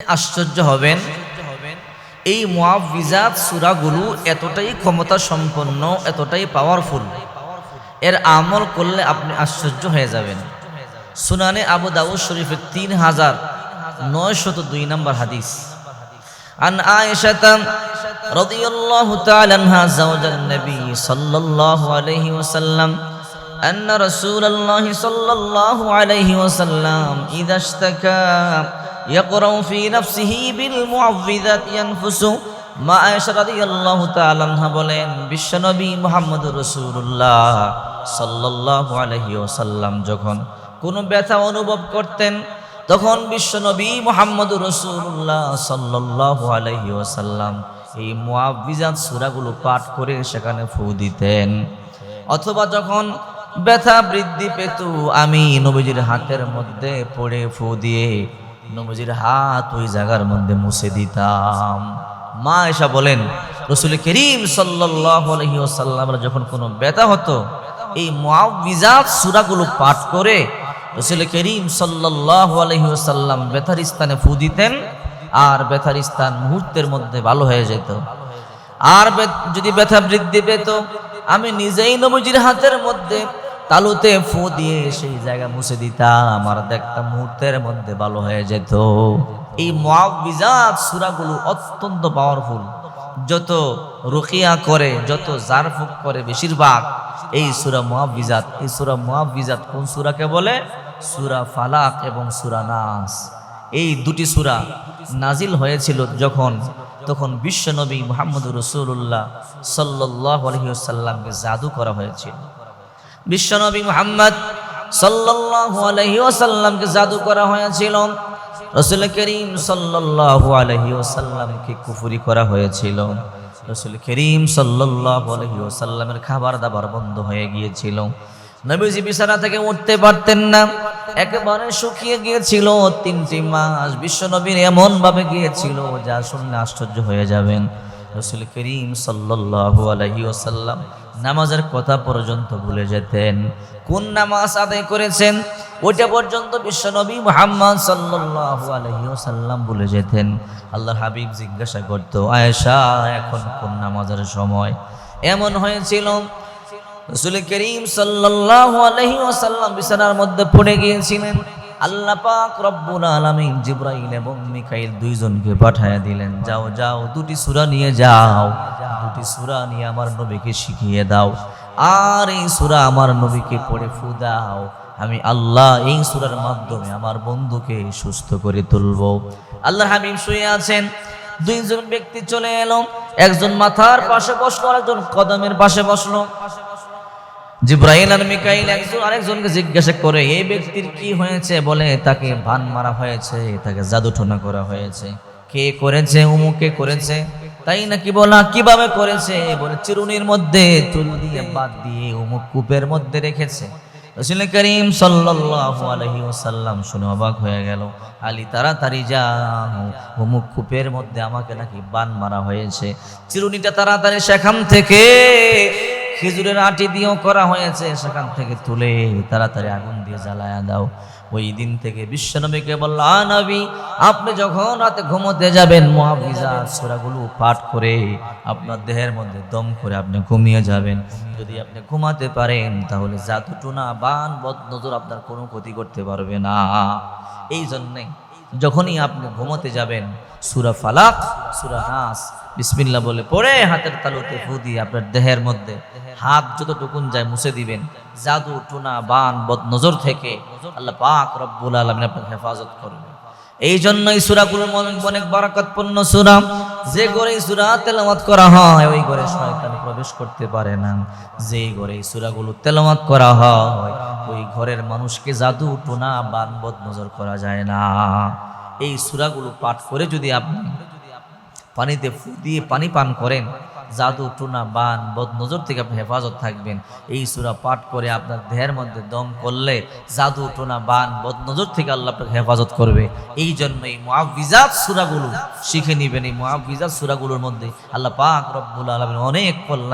আশ্চর্য হবেন এই মুআবিজাত সুরাগুলো এতটাই ক্ষমতা সম্পন্ন এতটাই পাওয়ারফুল এর আমল করলে আপনি আশ্চর্য হয়ে যাবেন সুনানে আবু দাউদ শরীফের তিন হাজার নয়শত দুই নম্বর হাদিস عن عائشة رضي الله تعالى عنها زوج النبي صلى الله عليه وسلم أن رسول الله صلى الله عليه وسلم إذا اشتكى يقرأ في نفسه بالمعوذات ينفس মা আয়েশা রাদিয়াল্লাহু তাআলা আনহা বলেন বিশ্বনবী মুহাম্মদ রাসূলুল্লাহ সাল্লাল্লাহু আলাইহি ওয়াসাল্লাম যখন কোনো ব্যথা অনুভব করতেন তখন বিশ্বনবী মোহাম্মদ রসুল্লাহ সাল্লাল্লাহু আলাইহি ওয়াসাল্লাম এই মুআবিজাত সূরাগুলো পাঠ করে সেখানে ফু দিতেন অথবা যখন ব্যথা বৃদ্ধি পেত আমি নবীজির হাতের মধ্যে পড়ে ফু দিয়ে নবীজির হাত ওই জায়গার মধ্যে মুছে দিতাম। মা এসা বলেন, রসুল করিম ওয়াসাল্লাম যখন কোনো ব্যথা হতো, এই মুআবিজাত সূরাগুলো পাঠ করে রসুল করিম সাল্লাল্লাহু আলাইহি ওয়াসাল্লাম ব্যথার স্থানে ফু দিতেন আর ব্যথার স্থান মুহূর্তের মধ্যে ভালো হয়ে যেত। আর যদি ব্যথা বৃদ্ধি পেত, আমি নিজেই নবজির হাতের মধ্যে তালুতে ফু দিয়ে সেই জায়গা মুছে দিতাম, আর দেখতাম মুহূর্তের মধ্যে ভালো হয়ে যেত। এই মুআবিজাত সূরাগুলো অত্যন্ত পাওয়ারফুল যত রুকিয়া করে, যত জারফুক করে বেশিরভাগ এই সুরা মুআবিজাত এই সুরা মুআবিজাত কোন সূরাকে বলে? সূরা ফালাক এবং সূরা নাস। এই দুটি সূরা নাজিল হয়েছিল যখন, তখন বিশ্বনবী মুহাম্মদ রসুল্লাহ সাল্লাহ আলহিউসাল্লামকে জাদু করা হয়েছিল। বিশ্বনবী মুহাম্মদ সাল্লাল্লাহু আলাইহি ওয়াসাল্লামকে জাদু করা হয়েছিল। রসুল করিম সাল্লাল্লাহু আলাইহি ওয়াসাল্লামকে কুফরি করা হয়েছিল। রসুল করিম সাল্লাল্লাহু আলাইহি ওয়াসাল্লামের খাবার দাবার বন্ধ হয়ে গিয়েছিল। নবীজি বিছানা থেকে উঠতে পারতেন না। একেবারে শুকিয়ে গিয়েছিল। তিনটি মাস বিশ্বনবীর এমন ভাবে গিয়েছিল যা শুনলে আশ্চর্য হয়ে যাবেন। রসুল করিম সাল্লাল্লাহু আলাইহি ওয়াসাল্লাম নামাজের কথা পর্যন্ত ভুলে যেতেন। কোন নামাজ আদায় করেছেন? ওইটা পর্যন্ত বিশ্বনবী মুহাম্মদ সাল্লাল্লাহু আলাইহি ওয়াসাল্লাম ভুলে যেতেন। আল্লাহ হাবিব জিজ্ঞাসা করত, আয়েশা, এখন কোন নামাজের সময়? এমন হয়েছিল, রসুল করিম সাল্লাল্লাহু আলাইহি ওয়াসাল্লাম বিছানার মধ্যে পড়ে গিয়েছিলেন। আল্লাহ পাক রব্বুল আলামিন জিব্রাইল এবং মিকাইল দুইজনকে পাঠায়া দিলেন, যাও যাও, দুটি সূরা নিয়ে যাও, দুটি সূরা নিয়ে আমার নবীকে শিখিয়ে দাও, আর এই সূরা আমার নবীকে পড়ে ফু দাও, আমি আল্লাহ এই সূরার মাধ্যমে আমার বন্ধুকে সুস্থ করে তুলব। আল্লাহ হাবিব শুয়ে আছেন, দুইজন ব্যক্তি চলে এলো, একজন মাথার পাশে বসল আর একজন কদমের পাশে বসল। জিব্রাহিল আর মিকাইল একজন আরেকজনকে জিজ্ঞাসা করে, এই ব্যক্তির কি হয়েছে? বলে, তাকে ভান মারা হয়েছে, তাকে জাদুটনা করা হয়েছে। কে করেছে? উমুকে করেছে? তাই নাকি বলা, কীভাবে করেছে? বলে, চিরুনির মধ্যে চুল দিয়ে বাদ দিয়ে উমুক কূপের মধ্যে রেখেছে। রসুল করিম সাল্লাল্লাহু আলাইহি ওয়াসাল্লাম শুনে অবাক হয়ে গেল। আলী, তাড়াতাড়ি যাও অমুক কূপের মধ্যে আমাকে নাকি বান মারা হয়েছে। চিরুনিটা তাড়াতাড়ি সেখান থেকে খেজুরের আটি দিয়েও করা হয়েছে, সেখান থেকে তুলে তাড়াতাড়ি আগুন দিয়ে জ্বালায়া দাও। ওই দিন থেকে বিশ্বনবীকে বলল, "আ নবী, আপনি যখন রাতে ঘুমোতে যাবেন মহাবিজাত সূরাগুলো পাঠ করে আপনার দেহের মধ্যে দম করে আপনি ঘুমিয়ে যাবেন। যদি আপনি ঘুমাতে পারেন, তাহলে জাদু টুনা বান বদ নজর আপনার কোনো ক্ষতি করতে পারবে না। এই জন্যে যখনই আপনি ঘুমোতে যাবেন, সুরা ফালাক, সুরা নাস বিসমিল্লা বলে পড়ে হাতের তালুতে ফু দিয়ে আপনার দেহের মধ্যে হাত যতটুকুন যায় মুছে দিবেন। জাদু, টুনা, বান বদ নজর থেকে আল্লাহ পাক রব্বুল আলমিন আপনাকে হেফাজত করবে। এই জন্য এই সুরাগুলোর মনে অনেক বারাকতপূর্ণ সুরা। যে এই সুরা তেলাওয়াত করা হয়, ওই ঘরে শয়তান প্রবেশ করতে পারে না। যে ঘরে এই সুরাগুলো তেলাওয়াত করা হয় ওই ঘরের মানুষকে জাদু টোনা বান নজর করা যায় না। এই সুরাগুলো পাঠ করে যদি আপনি পানিতে ফু দিয়ে পানি পান করেন, জাদু টুনা বান বদ নজর থেকে আপনি হেফাজত থাকবেন। এই সুরা পাঠ করে আপনার দেহের মধ্যে দম করলে জাদু টুনা বান বদ নজর থেকে আল্লাহ আপনাকে হেফাজত করবে। এই জন্য এই মুআবিজাত সুরাগুলো শিখে নেবেন। এই মুআবিজাত সুরাগুলোর মধ্যে আল্লাহ পাক রব্বুল আলামিন অনেক কল্যাণ